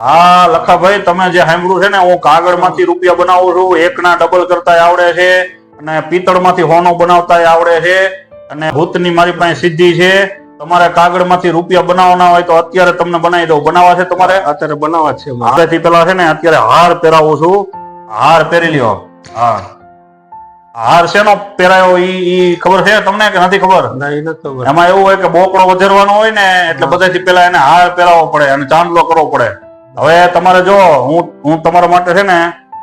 હા લખાભાઈ તમે જે સાંભળ્યું છે ને હું કાગળમાંથી રૂપિયા બનાવું છું એકના ડબલ કરતા આવડે છે અને પિત્તળમાંથી હોનો બનાવતા આવડે છે અને ભૂતની મારી પાસે સિદ્ધિ છે. તમારે કાગળમાંથી રૂપિયા બનાવવાના હોય તો અત્યારે તમને બનાવી દઉં. બનાવવા છે તમારે? અત્યારે બનાવવા છે. હાથેથી પેલા છે ને અત્યારે હાર પહેરાવું છું. હાર પહેરી લ્યો. હા. હાર શેનો પહેરાયો ઈ ઈ ખબર છે તમને કે નથી ખબર? ના એ નથી ખબર. એમાં એવું હોય કે બોકડો વધારવાનો હોય ને એટલે બધાથી પેલા એને હાર પહેરાવવો પડે અને ચાંદલો કરવો પડે. હવે તમારે જો હું હું તમારા માટે છે ને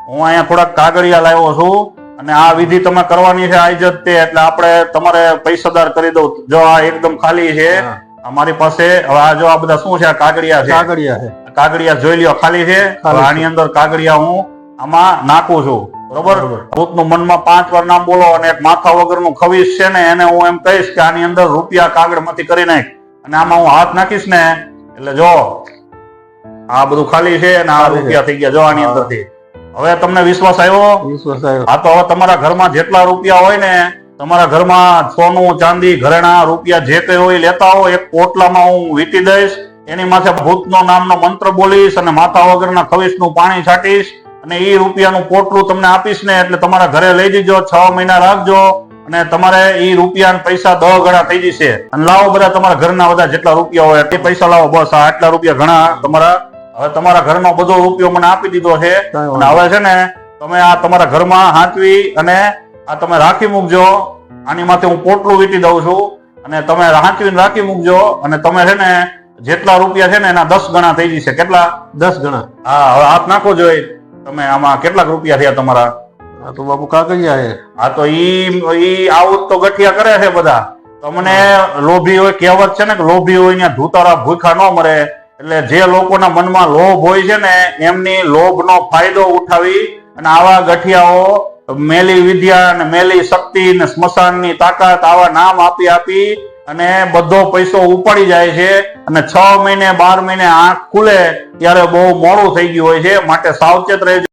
હું અહીંયા થોડાક કાગળિયા લાવ્યો છું અને આ વિધિ તમે કરવાની છે આઈજત તે એટલે આપણે તમારે પૈસાદાર કરી દઉં. જો આ એકદમ ખાલી છે અમારી પાસે હવે આ જો આ બધા શું છે આ કાગળિયા છે? કાગળિયા છે. કાગળિયા જોઈ લ્યો ખાલી છે. આની અંદર કાગળિયા હું આમાં નાખું છું. બરોબર? બરોબર. ભૂતનું મનમાં પાંચ વાર નામ બોલો અને એક માથા વગરનું ખવીશ છે ને એને હું એમ કહીશ કે આની અંદર રૂપિયા કાગળમાંથી કરી નાખ. અને આમાં હું હાથ નાખીશ ને એટલે જો આ બધું ખાલી છે અને આ રૂપિયા થઈ ગયા. જવાની. અંદરથી. હવે તમને વિશ્વાસ આવ્યો? વિશ્વાસ આવ્યો. આ તો હવે તમારા ઘરમાં જેટલા રૂપિયા હોય ને તમારા ઘરમાં સોનું ચાંદી ઘરેણા રૂપિયા જે કઈ હોય લેતા હો એક પોટલામાં હું વીટી દઈશ એની માથે ભૂતનો નામનો મંત્ર બોલીશ અને માથા વગરના ખવીશનું પાણી છાંટીશ અને એ રૂપિયાનું પોટલું તમને આપીશ ને એટલે તમારા ઘરે લઈ જજો છ મહિના રાખજો અને તમારે એ રૂપિયા પૈસા દહ ગણા થઈ જશે. અને લાવો બધા તમારા ઘરના બધા જેટલા રૂપિયા હોય એ પૈસા લાવો. બસ આટલા રૂપિયા ઘણા તમારા હવે તમારા ઘરનો બધો રૂપિયો મને આપી દીધો છે. અને હવે છે ને તમે આ તમારા ઘરમાં હાંચવી અને આ તમે રાખી મૂકજો. આની માથે હું પોટલું વીટી દઉં છું. અને તમે હાંચવીને રાખી મૂકજો. અને તમે છે ને જેટલા રૂપિયા છે ને એના દસ ગણા થઈ જશે. કેટલા? દસ ગણા. હા હવે હાથ નાખો જોઈ. તમે આમાં કેટલાક રૂપિયા થયા તમારા? આ તો બાપુ કાગળિયા છે. હા તો ઈ ઈ આવું તો ગઠિયા કરે છે બધા. તમને લોભી હોય કહેવત છે ને કે લોભી હોય ને ધૂતારા ભૂખા ન મરે. એટલે જે લોકોના મનમાં લોભ હોય છે ને, એમની લોભનો ફાયદો ઉઠાવી અને આવા ગઠિયાઓ મેલી વિદ્યા અને મેલી શક્તિ ને સ્મશાનની તાકાત આવા નામ આપી આપી અને બધો પૈસો ઉપાડી જાય છે અને છ મહિને બાર મહિને આંખ ખુલે ત્યારે બહુ મોડું થઈ ગયું હોય છે. માટે સાવચેત રહેજો.